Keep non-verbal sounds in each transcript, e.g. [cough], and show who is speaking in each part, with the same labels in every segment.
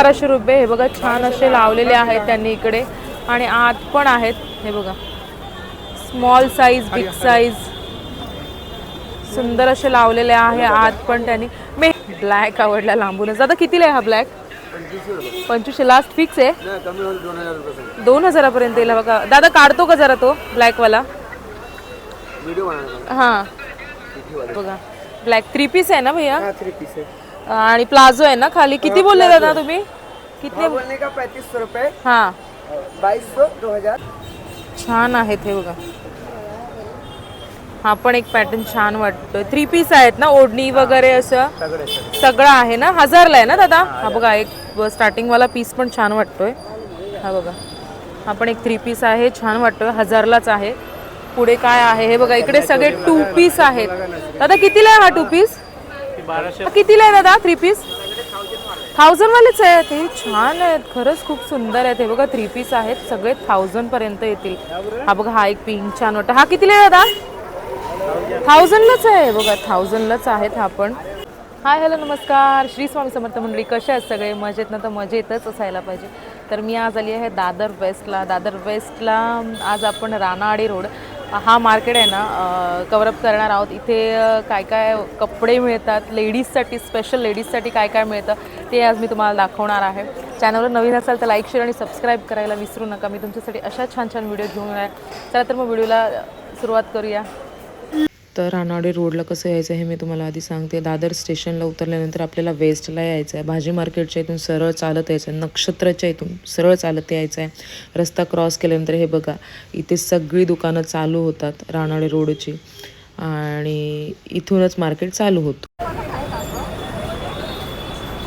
Speaker 1: बाराशे रुपये हे बघा छान असे लावलेले आहेत त्यांनी इकडे. आणि आत पण आहेत हे बघा. स्मॉल साईज बिग साईज सुंदर असे लावलेले आहे आत पण त्यांनी. मे ब्लॅक आवडला लांबूनच. आता कितीला आहे हा ब्लॅक पंचवीसशे. लास्ट फिक्स आहे.
Speaker 2: दोन
Speaker 1: हजारापर्यंत येईल बघा. दादा काढतो का जरा तो ब्लॅकवाला हां. बघा. ब्लॅक थ्री पीस आहे ना भैया?
Speaker 2: थ्री पीस है
Speaker 1: आणि प्लाझो आहे ना खाली? किती बोलले दादा तुम्ही? किती?
Speaker 2: बोलने का पैंतीस सौ रुपये?
Speaker 1: हां.
Speaker 2: बाईस सौ दो हजार.
Speaker 1: छान आहेत हे बघा. हा पण एक पॅटर्न छान वाटतोय. थ्री पीस आहेत ना ओढणी वगैरे असं?
Speaker 2: सगळं.
Speaker 1: आहे ना? हजारला आहे ना दादा? हा बघा एक स्टार्टिंगवाला पीस पण छान वाटतोय. हा बघा. हा पण एक थ्री पीस आहे छान वाटतोय. हजारलाच आहे. पुढे काय आहे? हे बघा इकडे सगळे टू पीस आहेत. दादा कितीला आहे हा टू पीस कितीला आहे दादा? थ्री पीस थाउजंड वालेच आहेत. हे छान आहेत. खरंच खूप सुंदर आहेत. हे बघा थ्री पीस आहेत. सगळे थाउजंड पर्यंत येतील. हा बघा हा एक पिंक छान वाटतं. हा कितीला आहे दादा? थाउजंडलाच आहे. बघा थाउजंडलाच आहेत हा पण. हाय हॅलो नमस्कार. श्री स्वामी समर्थ मंडळी कसे आहेत सगळे? मजेत ना? तर मजेतच असायला पाहिजे. तर मी आज आली आहे दादर वेस्टला दादर वेस्टला आज आपण रानाआडी रोड हा मार्केट आहे ना कवरअप करणार आहोत. इथे काय काय कपडे मिळतात लेडीजसाठी स्पेशल लेडीजसाठी काय काय मिळतं ते आज मी तुम्हाला दाखवणार आहे. चॅनलवर नवीन असाल तर लाईक शेअर आणि सबस्क्राईब करायला विसरू नका. मी तुमच्यासाठी अशा छान छान व्हिडिओ घेऊन आहे. चला तर मग व्हिडिओला सुरुवात करूया. तर रानाडे रोडला कसं यायचं हे मी तुम्हाला आधी सांगते. दादर स्टेशनला उतरल्यानंतर आपल्याला वेस्टला यायचं आहे. भाजी मार्केटच्या इथून सरळ चालत यायचं आहे. नक्षत्राच्या इथून सरळ चालत यायचं आहे. रस्ता क्रॉस केल्यानंतर हे बघा इथे सगळी दुकानं चालू होतात रानाडे रोडची. आणि इथूनच मार्केट चालू होतं.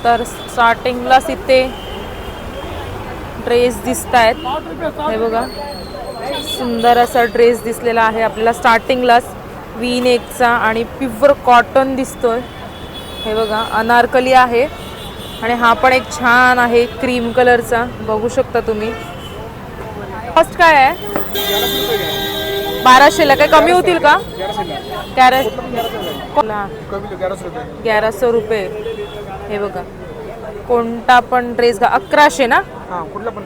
Speaker 1: तर स्टार्टिंगलाच इथे ड्रेस दिसत आहेत हे बघा सुंदर असा ड्रेस दिसलेला आहे आपल्याला स्टार्टिंगलाच वी नेकचा आणि प्युअर कॉटन दिसतोय. हे बघा अनारकली आहे. आणि हा पण एक छान आहे क्रीम कलरचा बघू शकता तुम्ही. कॉस्ट काय आहे? बाराशेला काय कमी होतील का? सौ रुपये. हे बघा. कोणता पण ड्रेस घा अकराशे ना?
Speaker 2: हा कुठला पण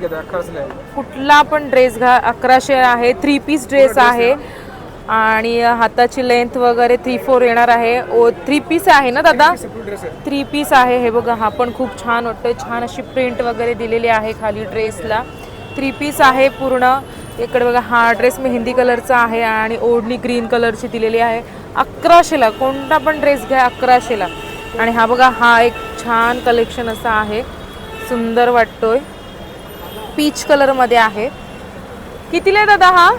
Speaker 1: कुठला पण ड्रेस घा अकराशे आहे. थ्री पीस ड्रेस आहे? आणि हाताची लेंथ वगैरे थ्री फोर येणार आहे. ओ थ्री पीस आहे ना दादा? थ्री पीस आहे हे बघा हा पण खूप छान वाटतोय. छान अशी प्रिंट वगैरे दिलेली आहे खाली ड्रेसला थ्री पीस आहे पूर्ण. इकडे बघा हा ड्रेस मेहंदी कलरचा आहे आणि ओढणी ग्रीन कलरची दिलेली आहे. अकराशेला कोणता पण ड्रेस घ्या अकराशेला. आणि हा बघा हा एक छान कलेक्शन असा आहे. सुंदर वाटतोय. पीच कलरमध्ये आहे. कितीला आहे दादा हा?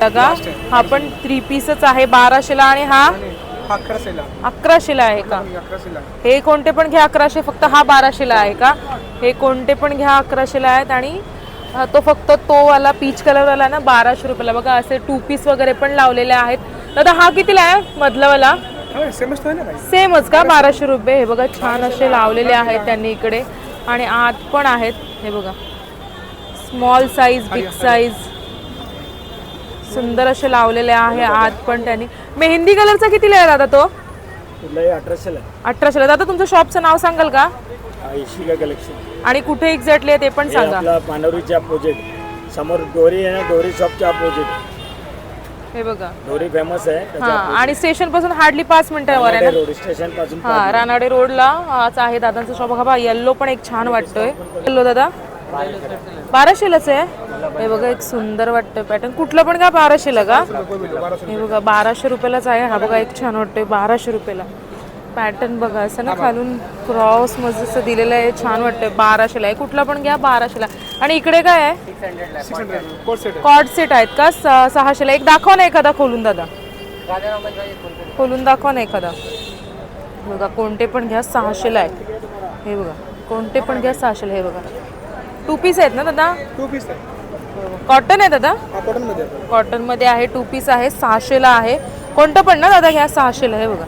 Speaker 1: बघा हा पण थ्री पीसच आहे बाराशेला आणि हा?
Speaker 2: अकराशेला.
Speaker 1: अकराशेला आहे का?
Speaker 2: अकराशेला.
Speaker 1: हे कोणते पण घ्या अकराशे फक्त हा बाराशेला आहे का? हे कोणते पण घ्या अकराशेला आहेत आणि तो फक्त तो वाला पीच कलरवाला ना बाराशे रुपयाला. बघा असे टू पीस वगैरे पण लावलेले आहेत. दादा हा कितीला आहे मधलावाला
Speaker 2: सेमच
Speaker 1: का? बाराशे रुपये. हे बघा छान असे लावलेले आहेत त्यांनी इकडे. आणि आत पण आहेत. हे बघा. स्मॉल साईज बिग साईज सुंदर असे लावलेले आहे आत पण त्यांनी. मेहंदी कलरचा कितीला आहे दादा तो?
Speaker 2: अठराशेला
Speaker 1: अठराशेला. दादा तुमचं शॉपचं नाव सांगाल का?
Speaker 2: कलेक्शन
Speaker 1: आणि कुठे एक्झॅक्टली आहे ते पण सांगा.
Speaker 3: आपला पांडवरीच्या अपोजिट समोर डोरी आहे ना डोरी शॉपच्या अपोजिट
Speaker 1: हे बघा.
Speaker 3: डोरी फेमस आहे
Speaker 1: हा आणि स्टेशनपासून हार्डली पाच मिनिटावर आहे ना?
Speaker 3: रोड स्टेशनपासून
Speaker 1: हा रानाडे रोडला आहे दादांचा शॉप बघा येल्लो पण एक छान वाटतोय. येल्लो दादा? बाराशेलाच आहे? हे बघा एक सुंदर वाटतोय पॅटर्न कुठलं पण का बाराशेला का हे बघा बाराशे रुपयालाच आहे. हा बघा एक छान वाटतोय बाराशे रुपयाला. पॅटर्न बघा असं ना खालून क्रॉसमध्ये दिलेलं आहे छान वाटतंय. बाराशेला आहे. कुठला पण घ्या बाराशेला. आणि इकडे काय आहे?
Speaker 2: कॉट सेट
Speaker 1: आहेत का? स- सहाशेला. एक दाखवा ना एखादा खोलून दादा. खोलून दाखवा ना एखादा. बघा कोणते पण घ्या सहाशेला आहे. हे बघा कोणते पण घ्या सहाशेला. हे बघा. टू पीस आहेत ना दादा?
Speaker 2: टू पीस आहे.
Speaker 1: कॉटन आहे दादा?
Speaker 2: कॉटनमध्ये आहे.
Speaker 1: कॉटनमध्ये आहे टू पीस आहे सहाशेला आहे. कोणतं पण ना दादा घ्या सहाशेला हे बघा.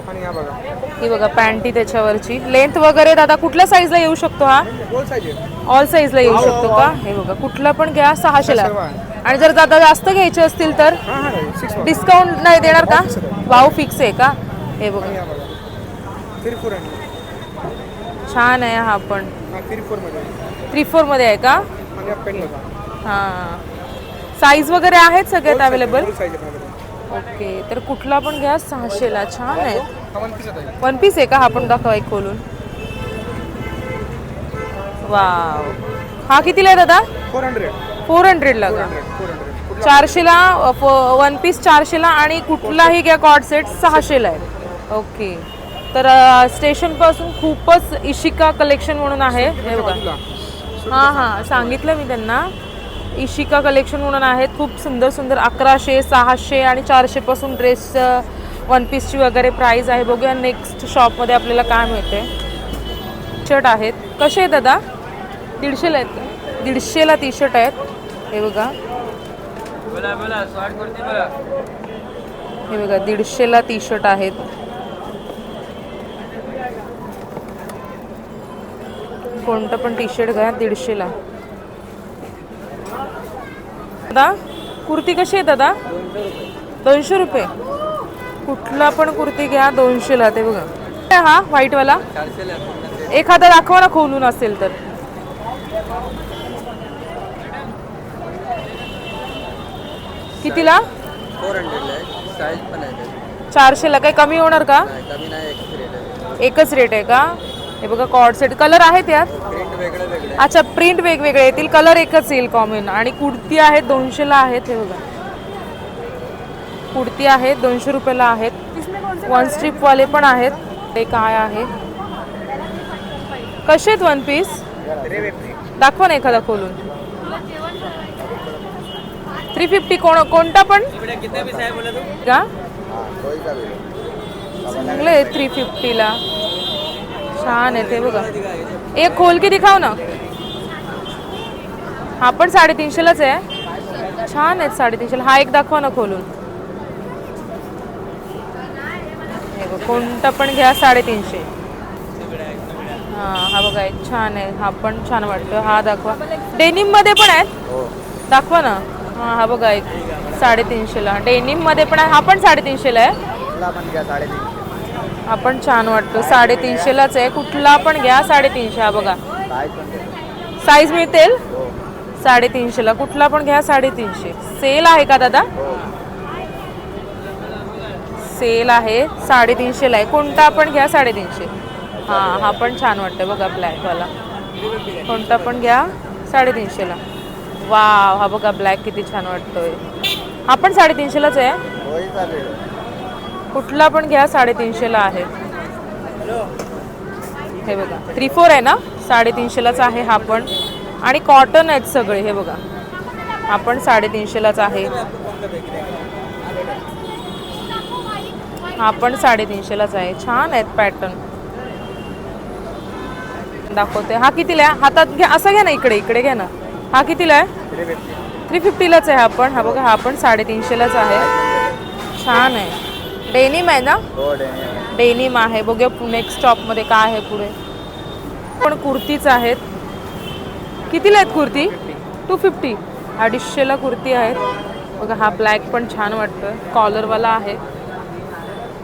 Speaker 2: हा बघा
Speaker 1: पॅन्टी त्याच्यावरची. लेंथ वगैरे दादा कुठल्या साईजला येऊ शकतो हा? ऑल साईजला येऊ शकतो का? हे बघा कुठला पण घ्या सहाशेला. आणि जर दादा जास्त घ्यायचे असतील तर? डिस्काउंट नाही देणार का? भाव फिक्स आहे का? हे बघा.
Speaker 2: फोर
Speaker 1: छान आहे हा पण.
Speaker 2: थ्री.
Speaker 1: थ्री फोरमध्ये आहे. का?
Speaker 2: हा.
Speaker 1: साईज वगैरे आहेत सगळ्यात अवेलेबल. ओके तर कुठला पण घ्या सहाशेला छान आहेत
Speaker 2: वन पीस आहे.
Speaker 1: वन पीस आहे का? हा पण दाखवा एक खोलून. वाव हा कितीला आहे दादा?
Speaker 2: फोर हंड्रेड
Speaker 1: फोर हंड्रेडला का? चारशेला वन पीस चारशेला आणि कुठलाही घ्या कॉर्ड सेट सहाशेला आहे. ओके तर स्टेशनपासून खूपच इशिका कलेक्शन म्हणून आहे. हे हां हां. सांगितलं मी त्यांना. इशिका कलेक्शन म्हणून आहेत. खूप सुंदर सुंदर अकराशे सहाशे आणि चारशेपासून ड्रेस वन पीसची वगैरे प्राईज आहे. बघूया नेक्स्ट शॉपमध्ये आपल्याला काय मिळते. शर्ट आहेत. कसे आहेत दादा? दीडशेला आहेत दीडशेला टी शर्ट आहेत. हे बघा. हे बघा दीडशेला टी शर्ट आहेत. कोणतं पण टी शर्ट घ्या दीडशेला दादा कुर्ती कशी आहे दादा? दोनशे रुपये. कुठला पण कुर्ती घ्या दोनशेला ते बघा. हा व्हाईटवाला? एखादा दाखवा ना खोलून असेल तर. कितीला?
Speaker 4: फोर हंड्रेडला.
Speaker 1: चारशेला. काही कमी होणार का? एकच रेट आहे का? हे बघा कॉर्ड सेट कलर आहेत यात? अच्छा प्रिंट वेगवेगळे. येतील. कलर एकच येईल कॉमन आणि कुर्ती आहेत दोनशेला आहेत हे बघा. कुर्ती आहेत दोनशे रुपयाला आहेत. वन स्ट्रीपवाले पण आहेत. ते काय आहे? कसे आहेत वन पीस दाखवा ना एखादा खोलून. थ्री फिफ्टी कोण कोणता पण? का? चांगलं आहे थ्री फिफ्टीला छान आहे ते बघा. एक खोल की दिखाव ना? हा पण साडेतीनशेलाच आहे. छान आहेत साडेतीनशेला. हा एक दाखवा ना खोलून. हे कोणता पण घ्या साडेतीनशे. हा हा बघा एक छान आहे. हा पण छान वाटतो हा दाखवा. डेनिममध्ये पण आहेत? दाखवा ना. हा हा बघा एक साडेतीनशेला. डेनिममध्ये पण आहे. हा पण साडेतीनशेला आहे. आपण छान वाटतो. साडेतीनशेलाच आहे. कुठला पण घ्या साडेतीनशे हा बघा. साईज मिळतील? साडेतीनशेला. कुठला पण घ्या साडेतीनशे. सेल आहे का दादा? सेल आहे. साडेतीनशेला आहे. कोणता पण घ्या साडेतीनशे. हा हा पण छान वाटतं बघा ब्लॅकवाला कोणता पण घ्या साडेतीनशेला. वाव हा बघा ब्लॅक किती छान वाटतोय. हा पण साडेतीनशेलाच आहे. कुठला पण घ्या साडेतीनशेला आहे. हे बघा थ्री फोर आहे ना? साडेतीनशेलाच आहे हा पण. आणि कॉटन आहेत सगळे हे बघा. हा पण साडेतीनशेलाच आहे. हा पण साडेतीनशेलाच आहे. छान आहेत पॅटर्न दाखवते. हा कितीला आहे? हातात घ्या असा घ्या ना इकडे इकडे घ्या ना. हा कितीला आहे? थ्री फिफ्टीलाच आहे हा पण. हा बघा हा पण साडेतीनशेलाच आहे. छान आहे. डेनिम आहे ना? डेनिम आहे. बघूया नेक्स्ट स्टॉपमध्ये काय आहे पुढे. पण कुर्तीच आहेत. कितीला आहेत कुर्ती? टू फिफ्टी अडीचशेला कुर्ती आहेत. बघा हा ब्लॅक पण छान वाटतोय. कॉलरवाला आहे.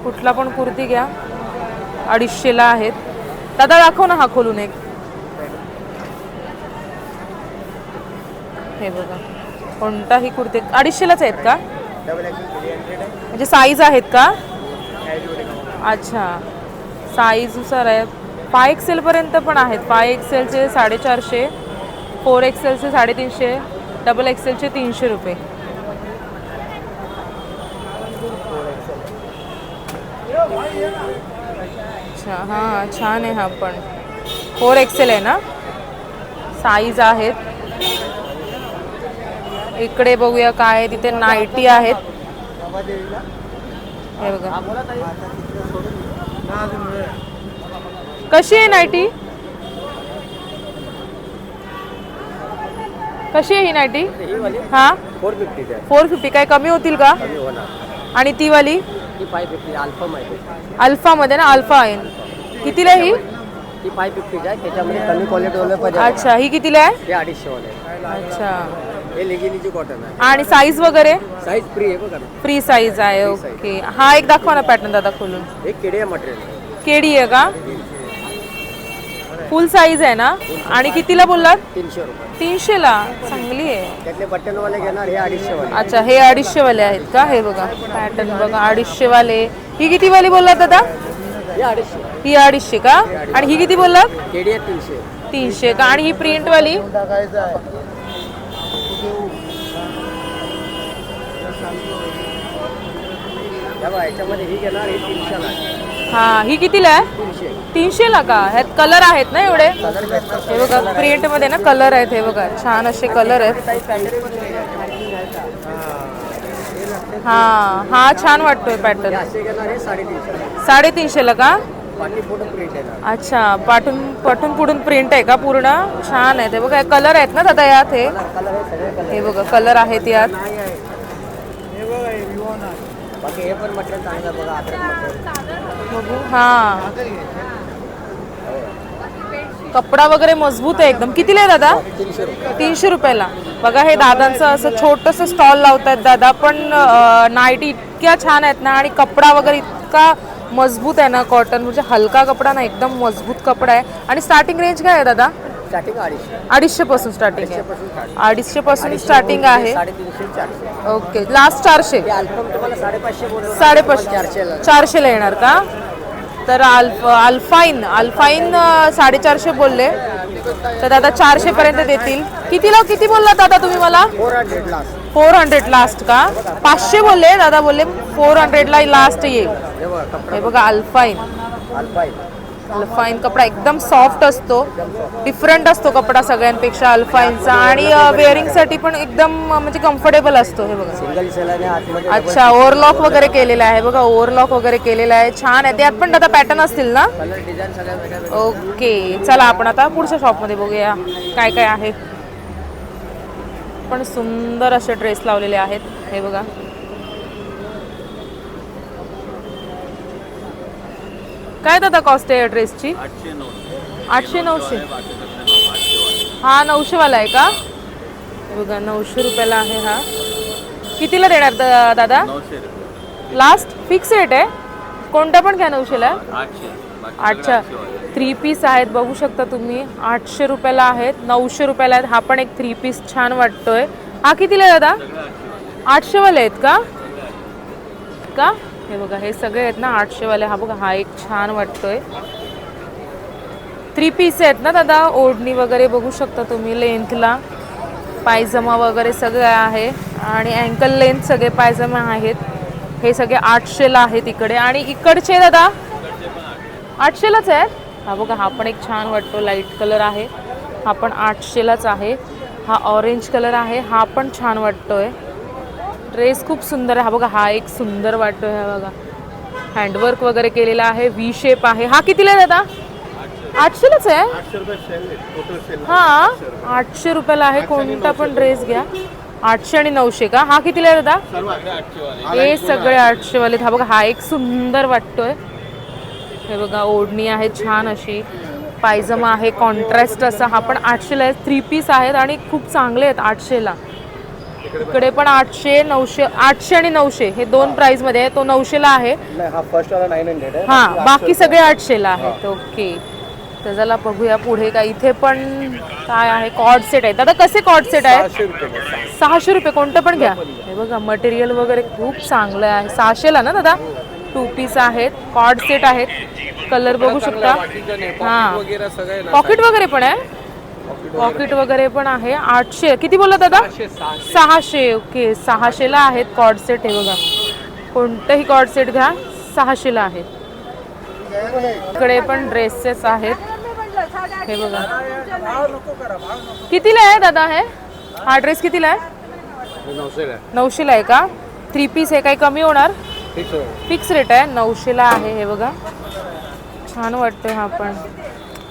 Speaker 1: कुठला पण कुर्ती घ्या. अडीचशेला आहेत. दादा दाखव ना हा खोलून एक. हे बघा. कोणताही कुर्ती. अडीचशेलाच आहेत का? म्हणजे साईज आहेत का? अच्छा. साईजनुसार आहे. फाय एक्सेलपर्यंत पण आहेत. फाय एक्सेलचे साडेचारशे फोर एक्सेलचे साडेतीनशे डबल एक्सेलचे तीनशे रुपये. अच्छा हां छान आहे हा पण. फोर एक्सेल आहे ना? साईज आहेत. इकडे बघूया काय आहे तिथे नाईटी आहेत. हे बघा. कशी आहे नाईटी? कशी आहे ही नाईटी? हा
Speaker 4: फोर फिफ्टीची आहे
Speaker 1: फोर फिफ्टी. काय कमी होतील का?
Speaker 4: कमी होणार.
Speaker 1: आणि ती वाली?
Speaker 4: ती फाय फिफ्टी अल्फा माहिती
Speaker 1: अल्फामध्ये ना अल्फा आहे. कितीला ही?
Speaker 4: ती फाय फिफ्टीची आहे त्याच्यामध्ये कमी क्वालिटीवाले पाहिजे.
Speaker 1: अच्छा ही कितीला आहे?
Speaker 4: ते अडीचशे वाले.
Speaker 1: अच्छा.
Speaker 4: हे लेगिनीची कॉटन आहे.
Speaker 1: आणि साईज वगैरे?
Speaker 4: साईज फ्री आहे बघा ना.
Speaker 1: फ्री साईज आहे ओके हा एक दाखवा ना पॅटर्न दादा खोलून.
Speaker 4: हे केडे मटेरियल
Speaker 1: केडी आहे का? फुल साईज आहे ना? आणि कितीला बोललात?
Speaker 4: तीनशे रुपये.
Speaker 1: तीनशेला? चांगली आहे.
Speaker 4: त्यातले बटनवाले घेणार हे अडीचशे वाले
Speaker 1: अच्छा हे अडीचशे वाले आहेत का? हे बघा पॅटर्न बघा अडीचशे वाले ही किती वाली बोललात दादा?
Speaker 4: हे अडीचशे.
Speaker 1: ही अडीचशे का? आणि ही किती बोललात?
Speaker 4: केडी आहे तीनशे.
Speaker 1: तीनशे का? आणि ही प्रिंट वाली?
Speaker 4: बघा याच्यामध्ये ही घेणार हे तीनशेला. आहे.
Speaker 1: हा ही कितीला आहे?
Speaker 4: तीनशे.
Speaker 1: तीनशेला का? ह्यात कलर आहेत ना एवढे?
Speaker 4: कलर
Speaker 1: हे बघा प्रिंटमध्ये ना कलर आहेत हे बघा. छान असे कलर आहेत. हा हा छान वाटतोय पॅटर्न
Speaker 4: असे घेणार हे साडेतीनशे
Speaker 1: साडेतीनशेला का?
Speaker 4: पाठी फोटो प्रिंट येणार.
Speaker 1: अच्छा पाठून पाठून पुढून प्रिंट आहे का पूर्ण? छान आहे. ते बघा कलर आहेत ना दादा यात हे?
Speaker 4: कलर हे सगळे कलर
Speaker 1: हे बघा कलर आहेत यात.
Speaker 4: नाही आहे. बाकी हे पण मटेरियल चांगलं बघा अद्रक
Speaker 1: बघू हा. कपडा वगैरे मजबूत आहे एकदम. कितीला आहे दादा?
Speaker 4: तीनशे
Speaker 1: तीनशे रुपयाला. बघा हे दादांचं असं छोटंसं स्टॉल लावतायत दादा पण नाईटी इतक्या छान आहेत ना आणि कपडा वगैरे इतका मजबूत आहे ना कॉटन म्हणजे हलका कपडा ना एकदम मजबूत कपडा आहे. आणि स्टार्टिंग रेंज काय आहे दादा?
Speaker 4: स्टार्टिंग अडीचशे.
Speaker 1: अडीचशे पासून स्टार्टिंग आहे
Speaker 4: पासून स्टार्ट
Speaker 1: अडीचशे पासून स्टार्टिंग आहे.
Speaker 4: साडेतीनशे चारशे.
Speaker 1: ओके लास्ट चारशे.
Speaker 4: तुम्हाला साडेपाचशे बोललो
Speaker 1: साडेपाचशे.
Speaker 4: चारशेला
Speaker 1: चारशेला येणार का? तर अल्फ अल्फाईन अल्फाईन अं, साडेचारशे बोलले. तर दादा चारशे पर्यंत देतील. कितीला किती बोलला दादा तुम्ही मला?
Speaker 4: Four hundred last
Speaker 1: four hundred last का? पाचशे बोलले. दादा बोलले फोर हंड्रेडला लास्ट येईल
Speaker 4: हे
Speaker 1: हे बघा अल्फाईन
Speaker 4: अल्फाईन
Speaker 1: अल्फाईन कपडा एकदम सॉफ्ट असतो. डिफरंट असतो कपडा सगळ्यांपेक्षा अल्फाईनचा. आणि वेअरिंगसाठी पण एकदम म्हणजे कम्फर्टेबल असतो हे बघा. अच्छा ओव्हरलॉक वगैरे केलेला आहे बघा. ओव्हरलॉक वगैरे केलेला आहे. छान आहे. त्यात पण दादा पॅटर्न असतील ना? ओके चला आपण आता पुढच्या शॉपमध्ये बघूया काय काय आहे. पण सुंदर असे ड्रेस लावलेले आहेत. हे बघा. काय दादा कॉस्ट आहे या ड्रेसची आठशे नऊशे. हा नऊशेवाला. आहे का? बघा नऊशे रुपयाला आहे हा. कितीला देणार दा- दादा? लास्ट फिक्स रेट आहे? कोणता पण घ्या नऊशेला. अच्छा. थ्री पीस आहेत बघू शकता तुम्ही. आठशे रुपयाला आहेत नऊशे रुपयाला आहेत. हा पण एक थ्री पीस छान वाटतोय. हा कितीला आहे दादा? आठशेवाले. आहेत का? का? हे बघा हे सगळे आहेत ना आठशेवाले. हा बघा हा एक छान वाटतोय. थ्री पीस आहेत ना दादा ओढणी वगैरे बघू शकता तुम्ही लेंथला पायजमा वगैरे सगळं आहे. आणि अँकल लेंथ सगळे पायजमा आहेत. हे सगळे आठशेला आहेत इकडे. आणि इकडचे दादा आठशेलाच आहे हा बघा हा पण एक छान वाटतो. लाइट कलर आहे. हा पण आठशेलाच आहे. हा ऑरेंज कलर आहे. हा पण छान वाटतोय. ड्रेस खूप सुंदर आहे. हा बघा हा एक सुंदर वाटतोय हा बघा. हँडवर्क वगैरे केलेला आहे व्ही शेप आहे. हा कितीला आहे दादा? आठशेलाच आहे? हा आठशे रुपयाला आहे. कोणता पण ड्रेस घ्या. आठशे आणि नऊशे का? हा कितीला आहे दादा? हे सगळे आठशे वाले हा बघा हा एक सुंदर वाटतोय हे बघा ओढणी आहे छान अशी. पायजमा आहे कॉन्ट्रास्ट असा. हा पण आठशेला आहे. थ्री पीस आहेत आणि खूप चांगले आहेत आठशेला. इकडे पण आठशे नऊशे आठशे आणि नऊशे हे दोन प्राइसमध्ये आहे. तो नऊशेला आहे.
Speaker 4: नाही हा फर्स्ट वाला नाईन हंड्रेड आहे.
Speaker 1: हा बाकी सगळे आठशेला आहेत. ओके तर चला बघूया पुढे काय. इथे पण काय आहे? कॉर्ड सेट आहे. दादा कसे कॉर्ड सेट आहेत सहाशे रुपये कोणतं पण घ्या. हे बघा मटेरियल वगैरे खूप चांगलं आहे. सहाशेला ना दादा? टू पीस आहेत. कॉर्ड सेट आहेत. कलर बघू शकता. हा. पॉकेट वगैरे पण आहे? पॉकेट वगैरे पण आहे. आठशे. किती बोलला दादा? सहाशे ओके. सहाशेला आहेत कॉर्ड सेट हे बघा. कोणतंही कॉर्ड सेट घ्या. सहाशेला आहे इकडे पण ड्रेसेस आहेत. हे बघा. कितीला आहे दादा हे? हा ड्रेस कितीला आहे? नऊशेला आहे. का? थ्री पीस आहे काही कमी होणार? फिक्स रेट आहे. नऊशेला आहे. हे बघा. छान वाटतोय हा पण.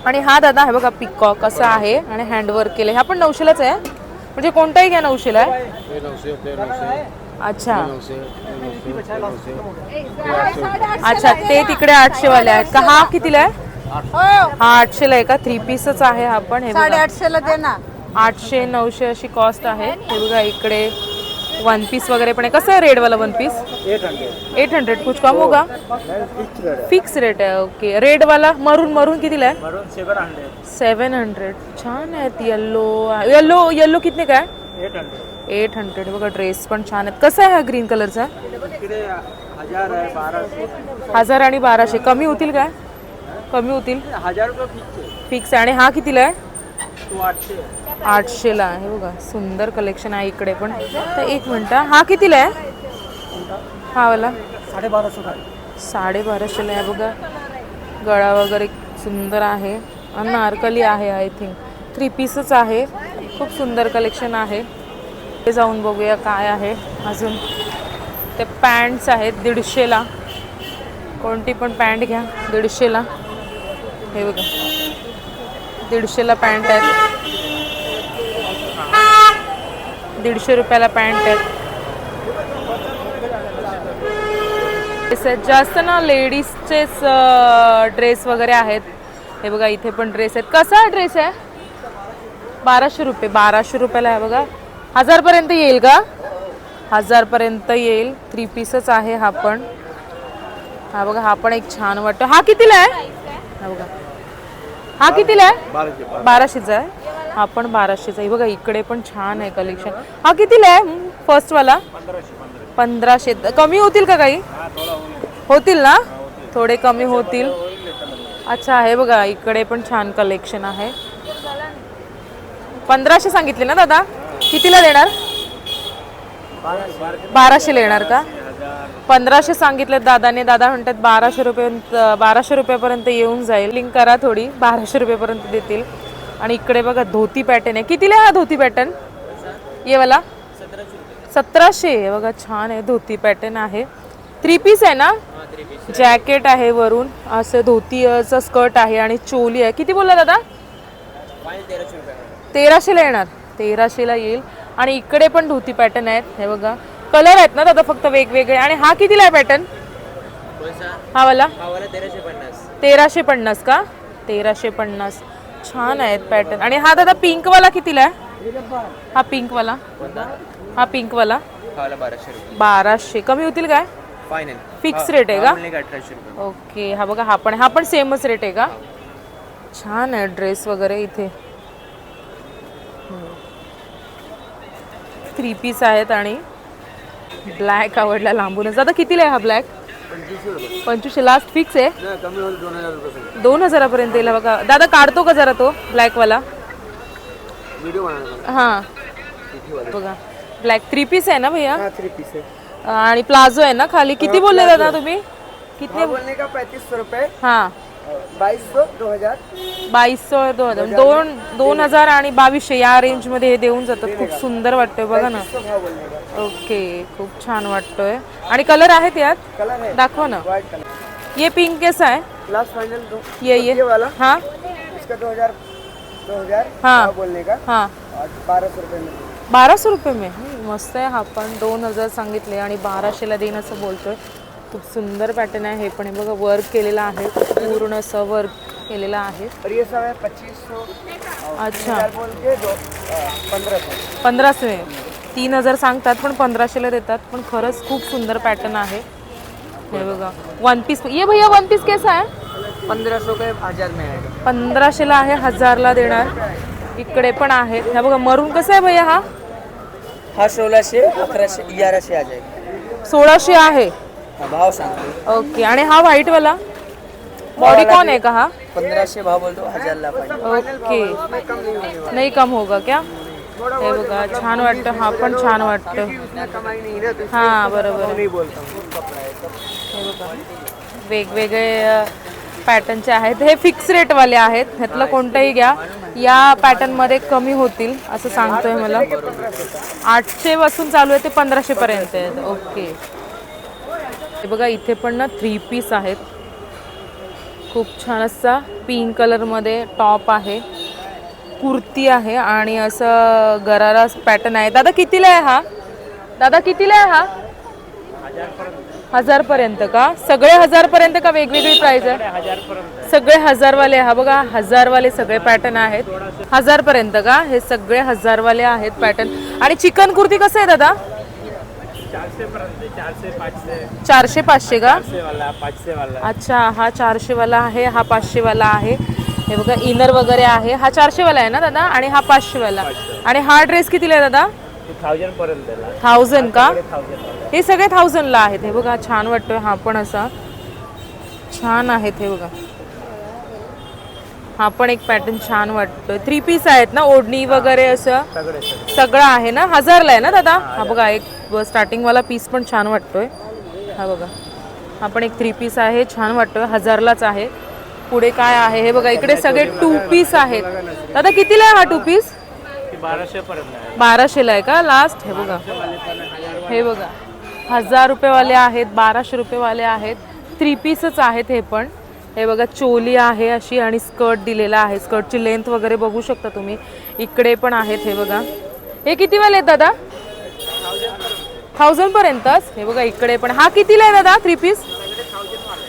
Speaker 1: आणि हा दादा हे बघा पिकॉक असं आहे आणि हँडवर्क केलं हा पण नऊशेलाच आहे. म्हणजे कोणताही घ्या नऊशेला. आहे अच्छा. अच्छा ते तिकडे आठशे वाले आहेत. का हा कितीला आहे? हा. आठशेला आहे का? थ्री पीसच आहे हा पण हे आठशे नऊशे अशी कॉस्ट आहे. हे बघा इकडे. वन पीस वगैरह पण है कैसा है रेड वाला one piece
Speaker 3: eight hundred
Speaker 1: eight hundred कुछ कम होगा?
Speaker 3: फिक्स रेट है
Speaker 1: फिक्स रेट आहे. ओके रेड वाला मरून मरून कितीला आहे?
Speaker 3: मरून सेवन हंड्रेड
Speaker 1: सेवन हंड्रेड छान आहेत येल्लो येल्लो येल्लो कितने काय
Speaker 3: एट हंड्रेड
Speaker 1: एट हंड्रेड बघा ड्रेस पण छान आहेत. कसा आहे हा ग्रीन कलरचा
Speaker 3: इकडे हजार आहे बाराशे.
Speaker 1: हजार आणि बाराशे. कमी होतील काय? कमी होतील?
Speaker 3: हजार रुपये फिक्स आहे.
Speaker 1: फिक्स आणि हा कितीला आहे? आठशेला आहे. बघा. सुंदर कलेक्शन आहे इकडे पण. तर एक मिनटं हा. कितीला आहे? हा वाला.
Speaker 3: साडेबाराशे काय
Speaker 1: साडेबाराशेला आहे बघा. गळा वगैरे सुंदर आहे. आणि नारकली आहे आय थिंक थ्री पीसच आहे. खूप सुंदर कलेक्शन आहे. ते जाऊन बघूया काय आहे. अजून ते पॅन्ट्स आहेत दीडशेला कोणती पण पॅन्ट घ्या. दीडशेला हे बघा. दीडशेला पॅन्ट आहेत दीडशे रुपयाला पॅन्ट आहेत. जास्त ना लेडीजचेच ड्रेस वगैरे आहेत. हे बघा इथे पण ड्रेस आहेत. कसा ड्रेस आहे? बाराशे रुपये बाराशे रुपयाला आहे बघा. हजारपर्यंत येईल का? हजारपर्यंत येईल. थ्री पीसच आहे हा पण. हा बघा हा पण एक छान वाटतो. हा कितीला आहे? हा बघा. हा कितीला आहे?
Speaker 3: बाराशे
Speaker 1: बाराशेचा आहे? हा पण बाराशेचा आहे. बघा इकडे पण छान आहे कलेक्शन हा कितीला आहे? फर्स्ट वाला पंधराशे. कमी होतील का काही? होतील ना? थोडे कमी होतील. अच्छा हे बघा इकडे पण छान कलेक्शन आहे. पंधराशे सांगितले ना दादा? कितीला देणार? बाराशेला येणार का? पंधराशे सांगितले दादाने. दादा म्हणतात बाराशे रुपये बाराशे रुपयापर्यंत येऊन जाईल. लिंक करा थोडी बाराशे रुपयेपर्यंत देतील. आणि इकडे बघा धोती पॅटर्न आहे. कितीला हा धोती पॅटर्न ये वाला. सतराशे. बघा छान आहे धोती पॅटर्न आहे. थ्री पीस आहे ना? जॅकेट आहे वरून. असं धोतीचं स्कर्ट आहे आणि चोली आहे. किती बोलला दादा? तेराशेला येणार. तेराशेला येईल. आणि इकडे पण धोती पॅटर्न आहेत. हे बघा कलर आहेत ना दादा फक्त वेगवेगळे. आणि हा कितीला आहे पॅटर्न हा वाला? तेराशे पन्नास. का? तेराशे पन्नास. छान आहेत पॅटर्न आणि हा दादा पिंक वाला कितीला आहे? हा पिंक वाला. हा पिंक वाला.
Speaker 4: बाराशे
Speaker 1: कमी होतील काय?
Speaker 4: फायनल
Speaker 1: फिक्स रेट आहे का? ओके हा बघा हा पण हा पण सेमच रेट आहे का? छान आहे ड्रेस वगैरे इथे. थ्री पीस आहेत आणि ब्लॅक आवडला लांबूनच. दादा कितीला आहे हा ब्लॅक पंचवीसशे लास्ट फिक्स आहे.
Speaker 3: दोन
Speaker 1: हजारापर्यंत येईल बघा. दादा काढतो का जरा तो ब्लॅकवाला हां. बघा. ब्लॅक थ्री पीस आहे ना भैया?
Speaker 3: थ्री पीस
Speaker 1: आणि प्लाझो आहे ना खाली. किती बोलले दादा तुम्ही? किती
Speaker 4: बोलने का पैंतीस रुपये?
Speaker 1: हां.
Speaker 4: बाईस सौ दो हजार
Speaker 1: बावीसशे दोन हजार दोन दोन हजार आणि बावीसशे या रेंजमध्ये हे देऊन जातात. खूप सुंदर वाटतोय बघा ना. ओके खूप छान वाटतोय. आणि कलर आहेत यात?
Speaker 4: कलर
Speaker 1: दाखवा ना. ये पिंक कैसा है
Speaker 4: लास्ट फाइनल
Speaker 1: ये ये.
Speaker 4: वाला
Speaker 1: हाँ?
Speaker 4: इसका दो हजार दो हजार
Speaker 1: हाँ
Speaker 4: बोलने का?
Speaker 1: हाँ.
Speaker 4: बारह सौ रुपये में.
Speaker 1: बाराशे रुपये में? मस्त आहे हा पण. दोन हजार सांगितले आणि बाराशेला देईन असं बोलतोय. खूप सुंदर पॅटर्न आहे. हे पण हे बघा वर्क केलेलं आहे. पूर्ण असं वर्क केलेलं आहे.
Speaker 4: और ये सब है पच्चीस सौ
Speaker 1: अच्छा.
Speaker 4: हजार बोल के दो पंद्रह सौ
Speaker 1: पंधराशे. तीन हजार सांगतात पण पंधराशेला देतात. पण खरंच खूप सुंदर पॅटर्न आहे. हे बघा. वन पीस ये भैया वन पीस कैसा आहे
Speaker 4: पंद्रह सौ के हजार में आएगा
Speaker 1: पंधराशेला आहे हजारला देणार. इकडे पण आहे. हे बघा मरून कसं आहे भैया हा?
Speaker 4: हाँ सोलह से अठारह से ग्यारह से आ जाएगा
Speaker 1: सोळाशे आहे.
Speaker 4: भाव सांगते.
Speaker 1: ओके आणि हा व्हाईट वाला बॉडी कॉन आहे का हा?
Speaker 4: पंद्रह से भाव बोल दो हजार ला फाइनल
Speaker 1: ओके. नाही कम होगा क्या? हे बघा छान वाटतं हा पण छान वाटतं. हा बरोबर
Speaker 4: हूँ
Speaker 1: बघा वेगवेगळे पॅटर्नचे आहेत. हे फिक्स रेटवाले आहेत. ह्यातलं कोणतंही घ्या. या पॅटर्नमध्ये कमी होतील असं सांगतोय मला. आठशे पासून चालू आहे ते पंधराशे पर्यंत आहेत. ओके. हे बघा इथे पण ना थ्री पीस आहेत. खूप छान असा पिंक कलरमध्ये टॉप आहे. कुर्ती आहे आणि असं गरारा पॅटर्न आहे. दादा कितीला आहे हा? दादा कितीला आहे हा? हजारपर्यंत का? सगळे हजारपर्यंत का वेगवेगळी प्राइस आहे? सगळे हजारवाले हा बघा हजारवाले सगळे पॅटर्न आहेत. हजारपर्यंत का? हे सगळे हजारवाले आहेत पॅटर्न आणि चिकन कुर्ती कसं आहे दादा?
Speaker 3: चारशे पाचशे.
Speaker 1: का? अच्छा हा चारशे वाला आहे हा पाचशे वाला आहे. हे बघा इनर वगैरे आहे. हा चारशे वाला आहे ना दादा? आणि हा पाचशे. वाला आणि हा ड्रेस कितीला आहे दादा?
Speaker 3: थाउजंड
Speaker 1: का? हे सगळे थाउजंडला आहेत. हे बघा छान वाटतोय हा पण असा. छान आहेत हे बघा. हा पण एक पॅटर्न छान वाटतोय. थ्री पीस आहेत ना ओढणी वगैरे असं?
Speaker 3: सगळं
Speaker 1: आहे ना? हजारला आहे ना दादा? हा बघा एक स्टार्टिंग वाला पीस पण छान वाटतोय. हा बघा. हा पण एक थ्री पीस आहे. छान वाटतोय. हजारलाच आहे. पुढे काय आहे? हे बघा इकडे सगळे टू पीस आहेत. दादा कितीला आहे हा टू पीस
Speaker 3: बाराशे आहे.
Speaker 1: बाराशेला आहे का? लास्ट हे बघा. हे बघा. हजार रुपयेवाले आहेत बाराशे रुपयेवाले आहेत. थ्री पीसच आहेत हे पण. हे बघा चोली आहे अशी आणि स्कर्ट दिलेला आहे. स्कर्टची लेंथ वगैरे बघू शकता तुम्ही. इकडे पण आहेत हे बघा. हे कितीवाले आहेत दादा? थाउजंड पर्यंतच हे बघा इकडे पण. हा कितीला आहे दादा? थ्री पीस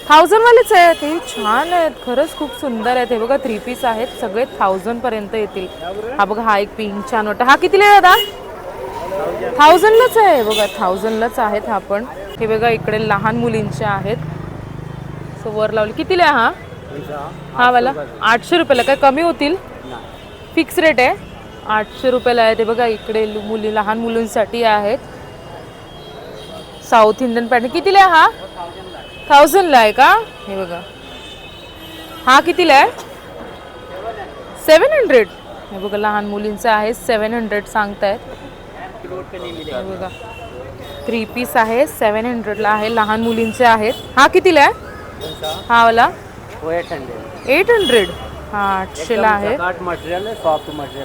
Speaker 1: थाउजंड वालेच आहेत हे छान आहेत. खरंच खूप सुंदर आहेत. हे बघा थ्री पीस आहेत. सगळे थाउजंड पर्यंत येतील. हा बघा हा एक पिंक छान वाटतं हा कितीला आहे दादा? थाउजंडलाच आहे. बघा थाउजंडलाच आहेत हा पण. हे बघा इकडे लहान मुलींचे आहेत. सो वर लावले. कितीला आहे हा? हा वाला. आठशे रुपयाला. काय कमी होतील? फिक्स रेट आहे. आठशे रुपयाला आहे ते बघा इकडे मुली लहान मुलींसाठी आहेत. साऊथ इंडियन पॅटर्न कितीला आहे हा? थाउजंडला आहे का? हे बघा. हा कितीला आहे? Seven hundred. हे बघा लहान मुलींचं आहे सेवन हंड्रेड सांगतायत. बघा. थ्री पीस आहे सेवन हंड्रेडला आहे लहान मुलींचे आहेत. हा कितीला आहे? हा वाला?
Speaker 3: Eight hundred.
Speaker 1: एट हंड्रेड हा आठशेला आहे.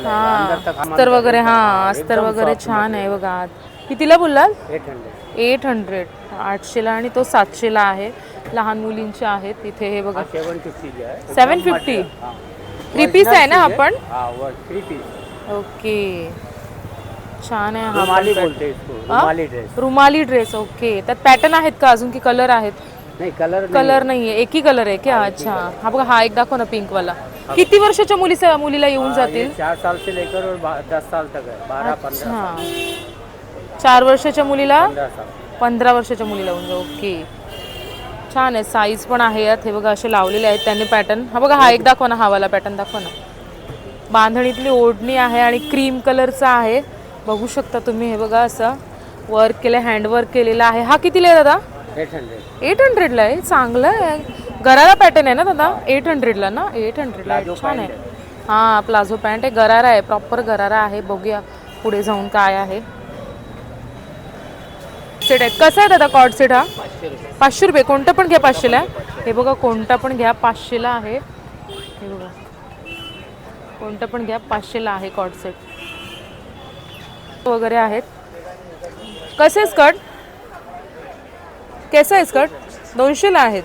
Speaker 1: हा. अस्तर वगैरे हा अस्तर वगैरे छान आहे बघा. कितीला बोललाल?
Speaker 3: Eight hundred.
Speaker 1: एट हंड्रेड आठशेला आणि तो सातशेला आहे. लहान मुलींचे आहेत. इथे हे बघा.
Speaker 3: सेवन फिफ्टी आहे.
Speaker 1: सेवन फिफ्टी थ्री पीस आहे ना आपण?
Speaker 3: हा थ्री पीस
Speaker 1: ओके. छान आहे हा.
Speaker 3: रुमाली बोलते इसको. रुमाली ड्रेस
Speaker 1: रुमाली ड्रेस ओके. त्यात पॅटर्न आहेत का अजून की कलर आहेत?
Speaker 3: नाही कलर
Speaker 1: कलर नाहीये. एकही कलर आहे क्या? अच्छा. हा बघा हा एक दाखव ना पिंक वाला किती वर्षाच्या मुलीला येऊन जातील?
Speaker 3: चार साल से लेकर और दस साल तक है बारह पंद्रह
Speaker 1: अच्छा चार वर्षाच्या मुलीला? पंधरा वर्षाच्या मुलीला येऊन जा ओके. छान आहे. साईज पण आहे यात. हे बघा असे लावलेले आहेत त्यांनी पॅटर्न हा बघा हा एक दाखवा ना हा वाला पॅटर्न दाखवा ना. बांधणीतली ओढणी आहे आणि क्रीम कलरचा आहे. बघू शकता तुम्ही हे बघा असं. वर्क केलं हँडवर्क केलेलं आहे. हा कितीला आहे दादा?
Speaker 3: एट हंड्रेड
Speaker 1: एट हंड्रेडला आहे. चांगलं आहे. गरारा पॅटर्न आहे ना दादा? एट हंड्रेडला ना? एट हंड्रेडला छान आहे. हां प्लाझो पॅन्ट आहे. गरारा आहे. प्रॉपर गरारा आहे. बघूया पुढे जाऊन काय आहे. सेट आहे. कसा आहे दादा कॉड सेट हा? पाचशे रुपये. कोणतं पण घ्या पाचशेला. हे बघा कोणता पण घ्या पाचशेला आहे. हे बघा. कोणतं पण घ्या पाचशेला आहे कॉड सेट वगैरे आहेत. कसे स्कर्ट कसं आहे स्कर्ट दोनशेला आहेत.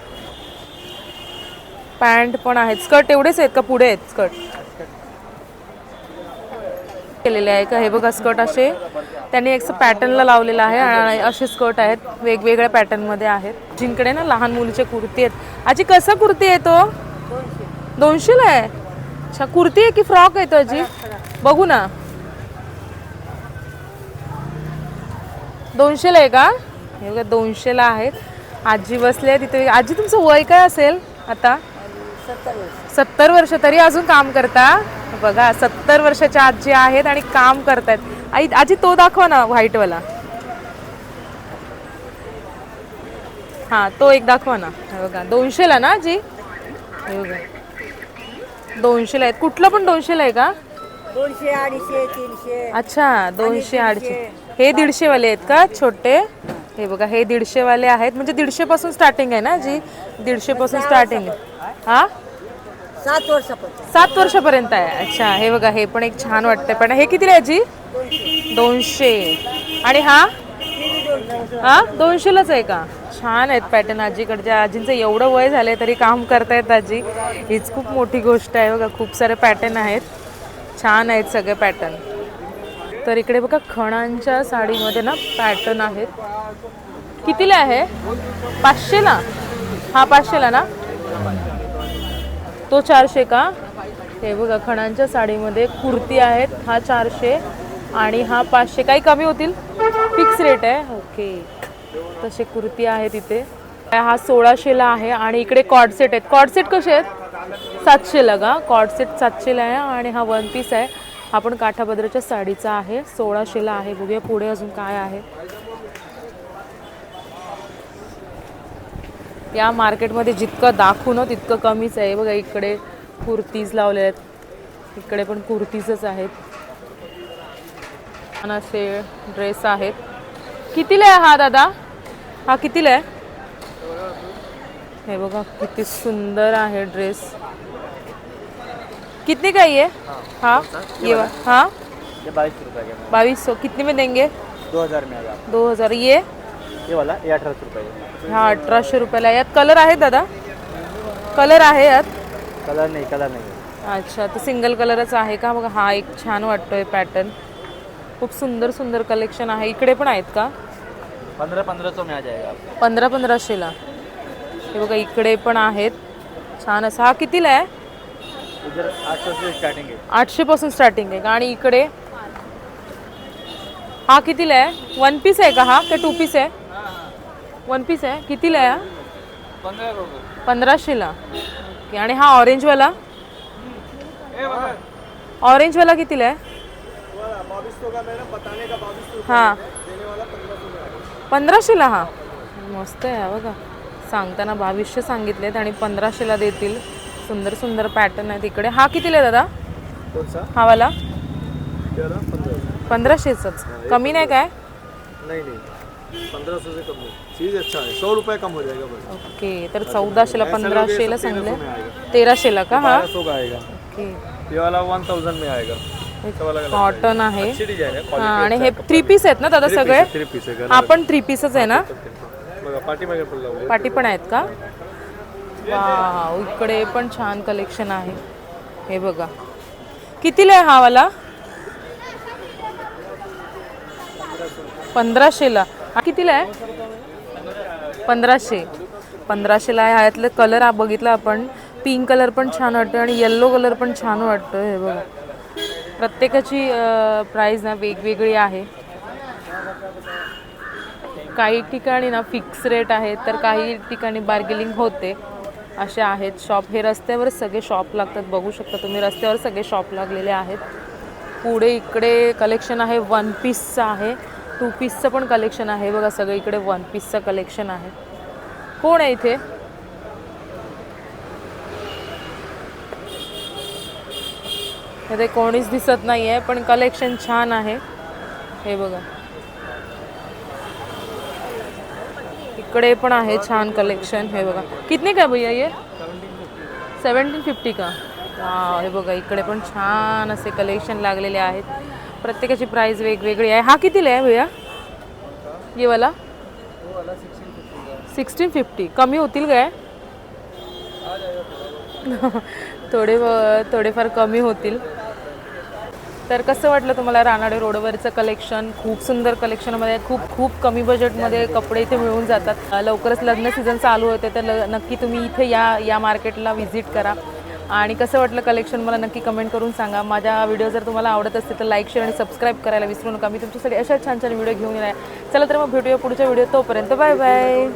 Speaker 1: पॅन्ट पण आहेत. स्कर्ट एवढेच आहेत का? पुढे आहेत स्कर्ट केलेले आहे का? हे बघा स्कर्ट असे. त्यांनी एक पॅटर्नला लावलेलं आहे असे स्कर्ट आहेत वेगवेगळ्या पॅटर्नमध्ये आहेत. जिंकडे ना लहान मुलीचे कुर्ती आहेत. आजी कसा कुर्ती आहे तो? दोनशेला आहे? अच्छा कुर्ती आहे की फ्रॉक आहे तो आजी? बघू ना. दोनशेला आहे का? हे बघा दोनशेला आहेत. आजी बसले आहे तिथे आजी तुमचं वय काय असेल आता? सत्तर वर्ष. तरी अजून काम करता. बघा सत्तर वर्षाच्या आजी आहेत आणि काम करतायत. आई आजी तो दाखवा ना व्हाईटवाला. हा तो एक दाखवा ना. हे बघा दोनशेला ना आजी? बघा. दोनशेला आहेत. कुठलं पण दोनशेला आहे का?
Speaker 4: दोनशे अडीचशे तीनशे.
Speaker 1: अच्छा दोनशे अडीचशे. हे दीडशे वाले आहेत का? छोटे? हे बघा हे दीडशे वाले आहेत. म्हणजे दीडशे पासून स्टार्टिंग आहे ना जी दीडशे पासून स्टार्टिंग आहे. हा?
Speaker 4: सात वर्षापर्यंत.
Speaker 1: सात वर्षापर्यंत आहे. अच्छा हे बघा हे पण एक छान वाटतंय. पण हे किती आहे दोनशे. आणि हा? हा? दोनशेलाच आहे का? छान आहेत पॅटर्न आजीकडच्या. आजींचं एवढं वय झालंय तरी काम करतायत आजी. हीच खूप मोठी गोष्ट आहे बघा खूप सारे पॅटर्न आहेत. छान आहेत सगळे पॅटर्न तर इकडे बघा खणांच्या साडीमध्ये ना पॅटर्न आहेत. कितीला आहे? पाचशेला? हा पाचशेला ना? तो चारशे का? हे बघा खणांच्या साडीमध्ये कुर्ती आहेत हा चारशे आणि हा पाचशे. काही कमी होतील? फिक्स रेट आहे. ओके. तसे कुर्ती आहे तिथे हा सोळाशेला आहे आणि इकडे कॉडसेट आहेत. कॉडसेट कसे आहेत? सातशेला का? कॉडसेट सातशेला आहे आणि हा वन पीस आहे. हा पण काठापदराच्या साडीचा आहे. सोळाशेला आहे. बघूया पुढे अजून काय आहे. या मार्केटमध्ये जितकं दाखवू ना तितकं कमीच आहे. बघा इकडे कुर्तीज लावले आहेत. इकडे पण कुर्तीजच आहेत. छान असे ड्रेस आहेत. कितीला आहे हा दादा? हा कितीला आहे? हे बघा किती सुंदर आहे ड्रेस. कितने का ये? हाँ ये हाँ?
Speaker 3: ये बाईस रुपये का
Speaker 1: बाईस सौ कितने में देंगे?
Speaker 3: दो हज़ार में
Speaker 1: दो हजार. ये?
Speaker 3: ये वाला ये अठारह सौ रुपये
Speaker 1: हा अठराशे रुपयाला आहे. यात कलर आहे दादा? कलर आहे यात?
Speaker 3: कलर नहीं कलर नहीं.
Speaker 1: अच्छा तर सिंगल कलरच आहे का? बघा हा एक छान वाटतोय पॅटर्न खूप सुंदर सुंदर कलेक्शन आहे. इकडे पण आहेत का?
Speaker 3: जाएगा आपको
Speaker 1: पंधरा पंधराशेला. हे बघा इकडे पण आहेत. छान असं. हा कितीला आहे?
Speaker 3: स्टार्टिंग
Speaker 1: आठशे पासून स्टार्टिंग आहे का? आणि इकडे? हा कितीला आहे? वन पीस आहे का हा? का टू पीस आहे? वन पीस आहे. कितीला आहे हा? पंधराशेला. ओके आणि हा ऑरेंजवाला ऑरेंजवाला कितीला आहे? हां. पंधराशेला हा? मस्त आहे हा बघा. सांगताना बावीसशे सांगितलेत आणि पंधराशेला देतील. सुंदर सुंदर पॅटर्न आहेत इकडे. हा कितीला आहे दादा?
Speaker 3: कौन सा
Speaker 1: हा वाला?
Speaker 3: तेरह पंद्रह
Speaker 1: पंधराशेच कमी नाही काय?
Speaker 3: नहीं नहीं. पंद्रह सौ से कम नहीं चीज़ अच्छा है सौ रुपये कम हो जाएगा बस.
Speaker 1: ओके तर चौदाशेला पंधराशेला सांगले. तेराशेला का? हा?
Speaker 3: सौ का आएगा.
Speaker 1: ओके.
Speaker 3: ये वाला वन थाउजेंड में आएगा.
Speaker 1: कॉटन आहे.
Speaker 3: अच्छी डिजाइन है.
Speaker 1: हा आणि हे थ्री पीस आहेत ना दादा सगळे?
Speaker 3: थ्री पीस है
Speaker 1: हा पण थ्री पीसच आहे ना?
Speaker 3: बघा पाठी मागे पण
Speaker 1: पाटी पण आहेत का? इकडे पण छान कलेक्शन आहे. हे बघा. कितीला आहे हा वाला? पंधराशेला. कितीला आहे? पंधराशे. पंधराशेला आहे. ह्यातले कलर हा बघितला आपण. पिंक कलर पण छान वाटतो आणि येल्लो कलर पण छान वाटतो हे बघा. प्रत्येकाची प्राईज ना वेगवेगळी आहे. काही ठिकाणी ना फिक्स रेट आहे तर काही ठिकाणी बार्गेनिंग होते. असे आहेत. शॉप हे रस्त्यावर सगळे शॉप लागतात. बघू शकता तुम्ही रस्त्यावर सगळे शॉप लागलेले आहेत. पुढे इकडे कलेक्शन आहे. वन पीसचं आहे. टू पीसचं पण कलेक्शन आहे. बघा सगळीकडे इकडे वन पीसचं कलेक्शन आहे. कोण आहे इथे? इथे कोणीच दिसत नाही आहे पण कलेक्शन छान आहे. हे बघा. इकडे पण आहे छान कलेक्शन. हे बघा. कितने का भैया ये? सेवन्टीन फिफ्टी का? वा हे बघा इकडे पण छान असे कलेक्शन लागलेले आहेत. प्रत्येकाची प्राइस वेगवेगळी आहे. हा कितीला आहे भैया? ये वाला सिक्स्टीन फिफ्टी कमी होतील काय? [laughs] थोडे व- थोडेफार कमी होतील. तर कसं वाटलं तुम्हाला रानाडे रोडवरचं कलेक्शन खूप सुंदर कलेक्शनमध्ये खूप खूप कमी बजेटमध्ये कपडे इथे मिळून जातात. लवकरच लग्न सीझन चालू होते तर ल नक्की तुम्ही इथे या या मार्केटला व्हिजिट करा. आणि कसं वाटलं कलेक्शन मला नक्की कमेंट करून सांगा. माझ्या व्हिडिओ जर तुम्हाला आवडत असतील तर लाईक शेअर आणि सबस्क्राईब करायला विसरू नका. मी तुमच्यासाठी अशा छान छान व्हिडिओ घेऊन येणार चला तर मग भेटूया पुढच्या व्हिडिओ तोपर्यंत. Bye bye